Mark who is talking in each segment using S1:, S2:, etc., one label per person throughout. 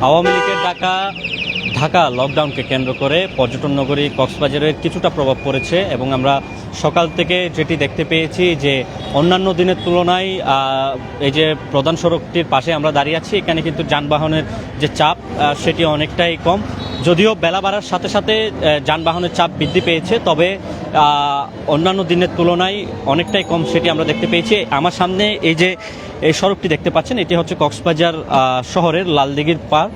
S1: আওয়ামী লীগের ডাকা ঢাকা লকডাউনকে কেন্দ্র করে পর্যটন নগরী কক্সবাজারের কিছুটা প্রভাব পড়েছে এবং আমরা সকাল থেকে যেটি দেখতে পেয়েছি যে অন্যান্য দিনের তুলনায় এই যে প্রধান সড়কটির পাশে আমরা দাঁড়িয়ে আছি, এখানে কিন্তু যানবাহনের যে চাপ সেটি অনেকটাই কম। যদিও বেলা বাড়ার সাথে সাথে যানবাহনের চাপ বৃদ্ধি পেয়েছে, তবে অন্যান্য দিনের তুলনায় অনেকটাই কম সেটি আমরা দেখতে পেয়েছি। আমার সামনে এই যে, এই সড়কটি দেখতে পাচ্ছেন, এটি হচ্ছে কক্সবাজার শহরের লালদিঘির পার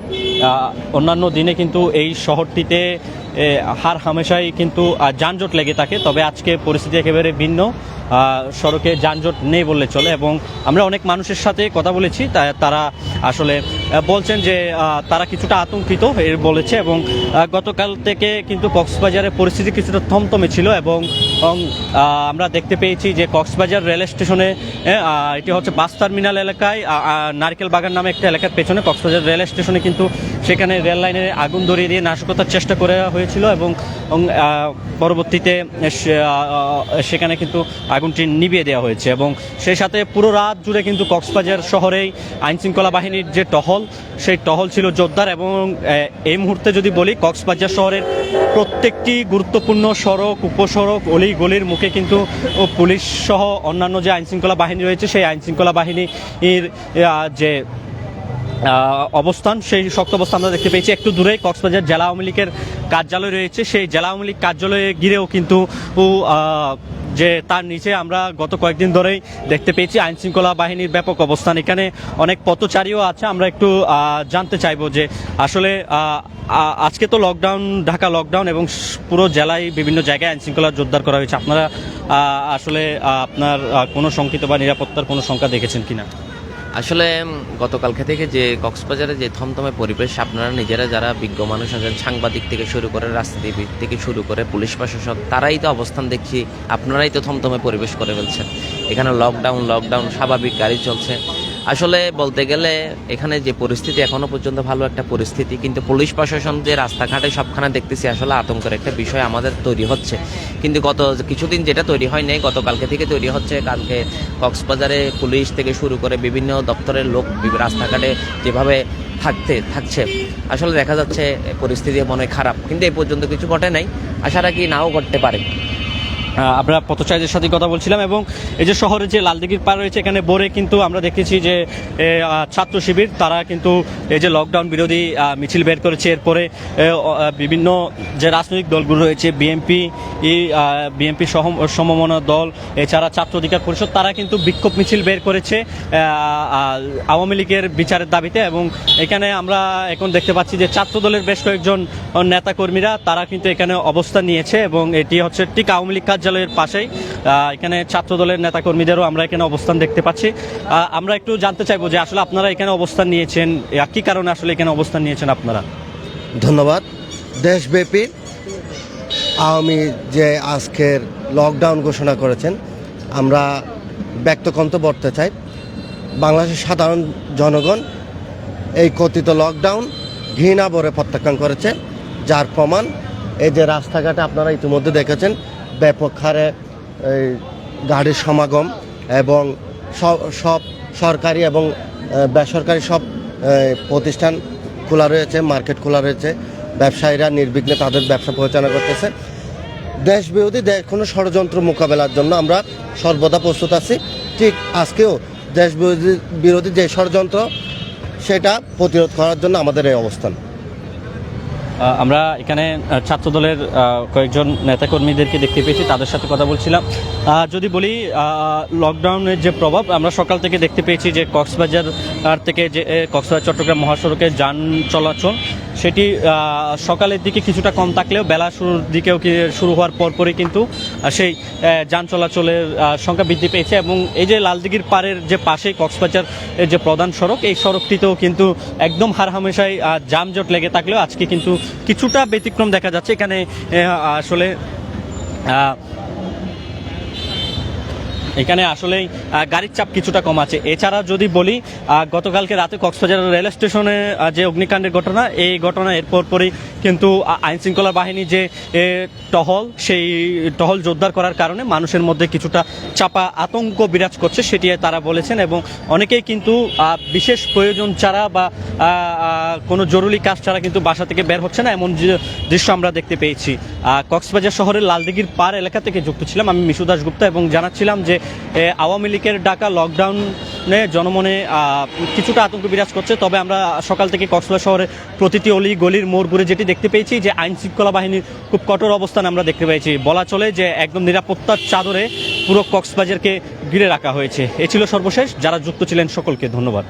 S1: অন্যান্য দিনে কিন্তু এই শহরটিতে হার হামেশাই কিন্তু যানজট লেগে থাকে। তবে আজকে পরিস্থিতি একেবারে ভিন্ন। সড়কে যানজট নেই বললে চলে এবং আমরা অনেক মানুষের সাথে কথা বলেছি। তারা আসলে বলছেন যে তারা কিছুটা আতঙ্কিত এর বলেছে এবং গতকাল থেকে কিন্তু কক্সবাজারের পরিস্থিতি কিছুটা থমথমে ছিল এবং আমরা দেখতে পেয়েছি যে কক্সবাজার রেল স্টেশনে এটি হচ্ছে বাস টার্মিনাল এলাকায় নারকেল বাগান নামে একটা এলাকার পেছনে কক্সবাজার রেল স্টেশনে কিন্তু সেখানে রেল লাইনে আগুন ধরিয়ে দিয়ে নাশকতার চেষ্টা করা হয়েছিল এবং পরবর্তীতে সেখানে কিন্তু আগুনটি নিভিয়ে দেওয়া হয়েছে এবং সেই সাথে পুরো রাত জুড়ে কিন্তু কক্সবাজার শহরেই আইনশৃঙ্খলা বাহিনীর যে টহল, সেই টহল ছিল জোরদার এবং এই মুহূর্তে যদি বলি কক্সবাজার শহরের প্রত্যেকটি গুরুত্বপূর্ণ সড়ক, উপসড়ক অলি গলির মুখে কিন্তু পুলিশ সহ অন্যান্য যে আইনশৃঙ্খলা বাহিনী রয়েছে, সেই আইনশৃঙ্খলা বাহিনীর যে অবস্থান, সেই শক্ত অবস্থান আমরা দেখতে পেয়েছি। একটু দূরেই কক্সবাজার জেলা আওয়ামী লীগের কার্যালয় রয়েছে। সেই জেলা আওয়ামী লীগ কার্যালয়ে ঘিরেও কিন্তু যে তার নিচে আমরা গত কয়েকদিন ধরেই দেখতে পেয়েছি আইন শৃঙ্খলা বাহিনীর ব্যাপক অবস্থান। এখানে অনেক পথচারীও আছে। আমরা একটু জানতে চাইব যে আসলে আজকে তো লকডাউন ঢাকা লকডাউন এবং পুরো জেলায় বিভিন্ন জায়গায় আইন শৃঙ্খলা জোরদার করা হয়েছে। আপনারা আসলে আপনার কোনো শঙ্কিত বা নিরাপত্তার কোনো সংখ্যা দেখেছেন কিনা?
S2: আসলে গতকালকে থেকে যে কক্সবাজারে যে থমথমে পরিবেশ, আপনারা নিজেরা যারা বিজ্ঞ মানুষ আছেন, সাংবাদিক থেকে শুরু করে রাজনীতিবিদ থেকে শুরু করে পুলিশ প্রশাসক, তারাই তো অবস্থান দেখছি, আপনারাই তো থমথমে পরিবেশ করে ফেলছেন। এখানে লকডাউন লকডাউন স্বাভাবিক গাড়ি চলছে। আসলে বলতে গেলে এখানে যে পরিস্থিতি এখনও পর্যন্ত ভালো একটা পরিস্থিতি, কিন্তু পুলিশ প্রশাসন যে রাস্তাঘাটে সবখানে দেখতেছি আসলে আতঙ্কের একটা বিষয় আমাদের তৈরি হচ্ছে। কিন্তু গত কিছুদিন যেটা তৈরি হয় নাই গতকালকে থেকে তৈরি হচ্ছে, কালকে কক্সবাজারে পুলিশ থেকে শুরু করে বিভিন্ন দপ্তরের লোক রাস্তাঘাটে যেভাবে থাকতে, থাকছে, আসলে দেখা যাচ্ছে পরিস্থিতি মনে খারাপ। কিন্তু এই পর্যন্ত কিছু ঘটে নাই। আশা রাখি নাও ঘটতে পারে।
S1: আমরা পথচারীদের সাথে কথা বলছিলাম এবং এই যে শহরে যে লালদিঘির পার রয়েছে, এখানে বোরে কিন্তু আমরা দেখেছি যে ছাত্র শিবির, তারা কিন্তু এই যে লকডাউন বিরোধী মিছিল বের করেছে। এরপরে বিভিন্ন যে রাজনৈতিক দলগুলো রয়েছে বিএনপি বিএনপি সমমনা দল, এছাড়া ছাত্র অধিকার পরিষদ, তারা কিন্তু বিক্ষোভ মিছিল বের করেছে আওয়ামী লীগের বিচারের দাবিতে। এবং এখানে আমরা এখন দেখতে পাচ্ছি যে ছাত্র দলের বেশ কয়েকজন নেতাকর্মীরা, তারা কিন্তু এখানে অবস্থান নিয়েছে এবং এটি হচ্ছে ঠিক আওয়ামী লীগ কার্যালয়ের পাশেই। এখানে ছাত্র দলের নেতা কর্মীদেরও আমরা এখানে অবস্থান দেখতে পাচ্ছি। আমরা একটু জানতে চাইব যে আসলে আপনারা এখানে অবস্থান নিয়েছেন কি কারণে আসলে এখানে অবস্থান নিয়েছেন আপনারা?
S3: ধন্যবাদ। দেশব্যাপী আওয়ামী যে আজকের লকডাউন ঘোষণা করেছেন, আমরা ব্যক্তকন্ত বলতে চাই। বাংলাদেশের সাধারণ জনগণ এই কথিত লকডাউন ঘৃণা ভরে প্রত্যাখ্যান করেছে, যার প্রমাণ এই যে রাস্তাঘাটে আপনারা ইতিমধ্যে দেখেছেন ব্যাপক হারে গাড়ির সমাগম এবং সব- সব সরকারি এবং বেসরকারি সব প্রতিষ্ঠান খোলা রয়েছে, মার্কেট খোলা রয়েছে। ব্যবসায়ীরা নির্বিঘ্নে তাদের ব্যবসা পরিচালনা করতেছে। দেশ বিরোধী দে- কোনো ষড়যন্ত্র মোকাবেলার জন্য আমরা সর্বদা প্রস্তুত আছি। ঠিক আজকেও দেশ বিরোধী বিরোধী যে ষড়যন্ত্র, সেটা প্রতিরোধ করার জন্য আমাদের এই অবস্থান।
S1: আমরা এখানে ছাত্রদলের কয়েকজন নেতাকর্মীদেরকে দেখতে পেয়েছি, তাদের সাথে কথা বলছিলাম। যদি বলি লকডাউনের যে প্রভাব, আমরা সকাল থেকে দেখতে পেয়েছি যে কক্সবাজার থেকে যে কক্সবাজার, চট্টগ্রাম মহাসড়কে যান চলাচল সেটি সকালের দিকে কিছুটা কম থাকলেও বেলা শুরুর দিকেও শুরু হওয়ার পরপরই কিন্তু সেই যান চলাচলের সংখ্যা বৃদ্ধি পেয়েছে এবং এই যে লালদিঘির পাড়ের যে পাশেই কক্সবাজার যে প্রধান সড়ক, এই সড়কটিতেও কিন্তু একদম হারহামেশাই যানজট লেগে থাকলেও আজকে কিন্তু কিছুটা ব্যতিক্রম দেখা যাচ্ছে। এখানে আসলে এখানে আসলেই গাড়ির চাপ কিছুটা কম আছে। এছাড়া যদি বলি গতকালকে রাতে কক্সবাজার রেল স্টেশনে যে অগ্নিকাণ্ডের ঘটনা, এই ঘটনা এরপর পরই কিন্তু আইন শৃঙ্খলা বাহিনী যে টহল, সেই টহল জোরদার করার কারণে মানুষের মধ্যে কিছুটা চাপা আতঙ্ক বিরাজ করছে, সেটি তারা বলেছেন এবং অনেকেই কিন্তু বিশেষ প্রয়োজন ছাড়া বা কোনো জরুরি কাজ ছাড়া কিন্তু বাসা থেকে বের হচ্ছে না, এমন দৃশ্য আমরা দেখতে পেয়েছি। কক্সবাজার শহরের লালদিঘির পার এলাকা থেকে যুক্ত ছিলাম আমি মিশু দাসগুপ্তা এবং জানাচ্ছিলাম যে আওয়ামী লীগের ডাকা লকডাউন জনমনে কিছুটা আতঙ্ক বিরাজ করছে। তবে আমরা সকাল থেকে কক্সবাজার শহরে প্রতিটি অলি গলির মোড় ঘুরে যেটি দেখতে পেয়েছি, যে আইন শৃঙ্খলা বাহিনীর খুব কঠোর অবস্থান আমরা দেখতে পেয়েছি। বলা চলে যে একদম নিরাপত্তার চাদরে পুরো কক্সবাজারকে ঘিরে রাখা হয়েছে। এ ছিল সর্বশেষ। যারা যুক্ত ছিলেন সকলকে ধন্যবাদ।